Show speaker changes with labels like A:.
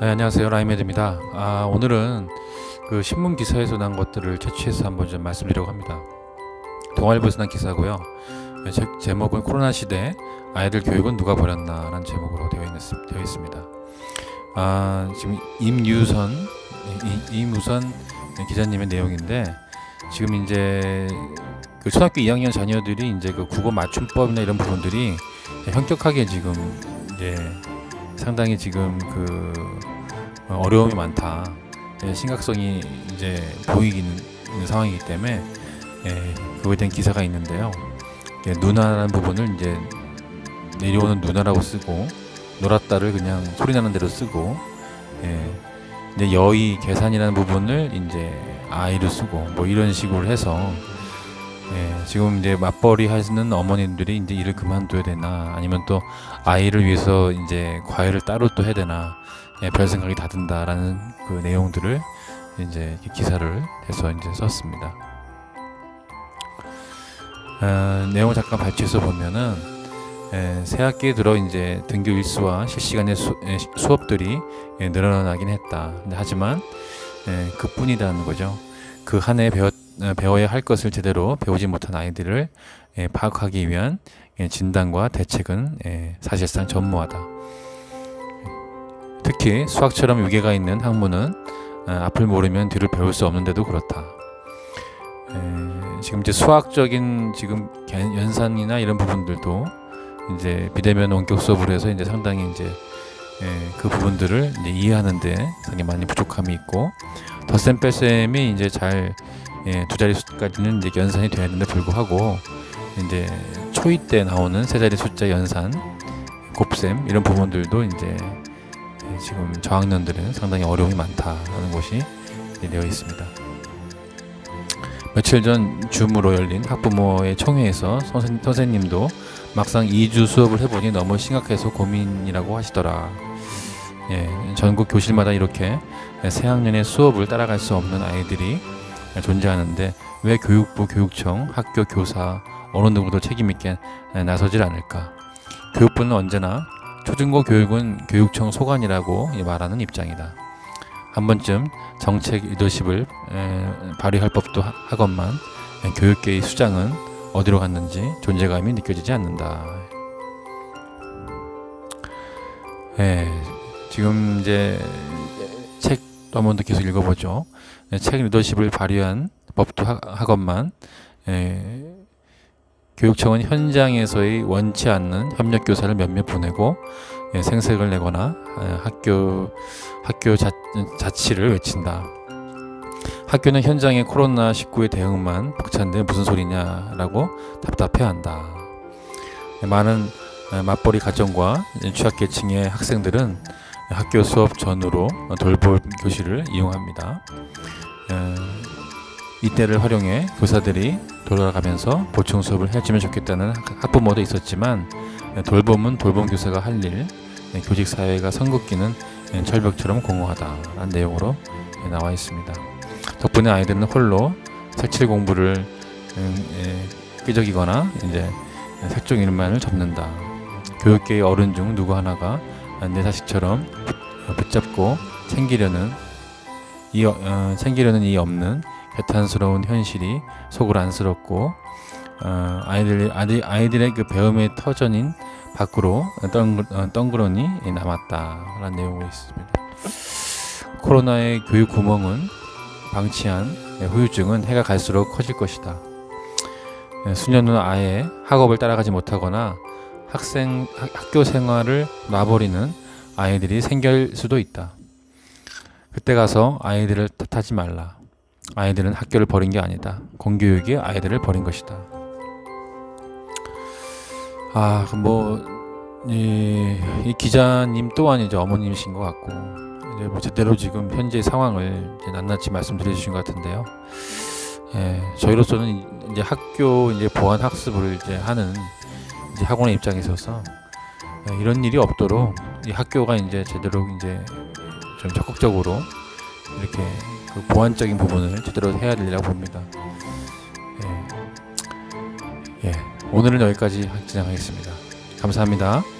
A: 네, 안녕하세요 라이메드입니다. 아, 오늘은 그 신문 기사에서 난 것들을 채취해서 한번 좀 말씀드리려고 합니다. 동아일보에서 난 기사고요. 네, 제, 제목은 코로나 시대 아이들 교육은 누가 버렸나 라는 제목으로 되어, 있, 되어 있습니다. 아, 지금 임유선 이- 임우선 기자님의 내용인데 지금 이제 그 초등학교 2학년 자녀들이 이제 그 국어 맞춤법이나 이런 부분들이 현격하게 지금 이제 상당히 지금 그 어, 어려움이 많다. 예, 심각성이 이제 보이기는 있는 상황이기 때문에 예, 그거에 대한 기사가 있는데요. 예, 누나라는 부분을 이제 내려오는 누나라고 쓰고 놀았다를 그냥 소리 나는 대로 쓰고 예, 이제 여의 계산이라는 부분을 이제 아이로 쓰고 뭐 이런 식으로 해서 예, 지금 이제 맞벌이 하시는 어머님들이 이제 일을 그만둬야 되나 아니면 또 아이를 위해서 이제 과외를 따로 또 해야 되나 예, 별 생각이 다 든다라는 그 내용들을 이제 기사를 해서 이제 썼습니다. 어, 내용을 잠깐 발췌해서 보면은 예, 새 학기에 들어 이제 등교 일수와 실시간의 수, 예, 시- 수업들이 예, 늘어나긴 했다. 하지만 예, 그뿐이라는 거죠. 그 한 해 배웠 어, 배워야 할 것을 제대로 배우지 못한 아이들을 예, 파악하기 위한 예, 진단과 대책은 예, 사실상 전무하다. 특히 수학처럼 위계가 있는 학문은 어, 앞을 모르면 뒤를 배울 수 없는데도 그렇다. 에, 지금 이제 수학적인 지금 개- 연산이나 이런 부분들도 이제 비대면 원격 수업을 해서 이제 상당히 이제 에, 그 부분들을 이해하는데 상당히 많이 부족함이 있고 덧셈 뺄셈이 이제 잘 예, 두 자리 수까지는 이제 연산이 되어 있는데 불구하고 이제 초이 때 나오는 세 자리 숫자 연산, 곱셈 이런 부분들도 이제 예, 지금 저학년들은 상당히 어려움이 많다라는 것이 되어 있습니다. 며칠 전 줌으로 열린 학부모의 총회에서 선생, 선생 님도 막상 2주 수업을 해보니 너무 심각해서 고민이라고 하시더라. 예, 전국 교실마다 이렇게 새학년의 수업을 따라갈 수 없는 아이들이 존재하는데 왜 교육부, 교육청, 학교 교사 어느 누구도 책임 있게 나서질 않을까? 교육부는 언제나 초중고 교육은 교육청 소관이라고 말하는 입장이다. 한 번쯤 정책 리더십을 에, 발휘할 법도 하- 하건만 에, 교육계의 수장은 어디로 갔는지 존재감이 느껴지지 않는다. 예, 지금 이제 책도 한번 더 계속 읽어보죠. 예, 책 리더십을 발휘한 법도 하, 하건만 예, 교육청은 현장에서의 원치 않는 협력 교사를 몇몇 보내고 예, 생색을 내거나 예, 학교 학교 자, 자치를 외친다. 학교는 현장의 코로나 19의 대응만 벅찬데 무슨 소리냐라고 답답해한다. 예, 많은 예, 맞벌이 가정과 취약계층의 학생들은 학교 수업 전후로 돌볼 교실을 이용합니다. 에, 이때를 활용해 교사들이 돌아가면서 보충 수업을 해주면 좋겠다는 학- 학부모도 있었지만 에, 돌봄은 돌봄 교사가 할 일, 에, 교직 사회가 선긋기는 에, 철벽처럼 공허하다라는 내용으로 에, 나와 있습니다. 덕분에 아이들은 홀로 색칠 공부를 음, 에, 끄적이거나 이제 색종 일만을 접는다. 교육계의 어른 중 누구 하나가 내 자식처럼 붙- 붙잡고 챙기려는 이 어, 어, 챙기려는 이 없는 개탄스러운 현실이 속을 안쓰럽고 어, 아이들 아이들 아이들의 그 배움의 터전인 밖으로 어, 덩그러니 남았다라는 내용이 있습니다. 코로나의 교육 구멍은 방치한 후유증은 해가 갈수록 커질 것이다. 예, 후 아예 학업을 따라가지 못하거나 학생 학- 학교 생활을 놔버리는 아이들이 생길 수도 있다. 그때 가서 아이들을 탓하지 말라. 아이들은 학교를 버린 게 아니다. 공교육이 아이들을 버린 것이다. 아, 그 뭐, 이, 이 기자님 또한 이제 어머님이신 것 같고, 이제 뭐 제대로 지금 현재 상황을 이제 낱낱이 말씀드려 주신 것 같은데요. 예, 저희로서는 이제 학교 이제 보안 학습을 이제 하는 이제 학원의 입장에 있어서 예, 이런 일이 없도록 이 학교가 이제 제대로 이제 좀 적극적으로 이렇게 그 보완적인 부분을 제대로 해야 되리라고 봅니다. 예. 예. 오늘은 여기까지 진행하겠습니다. 감사합니다.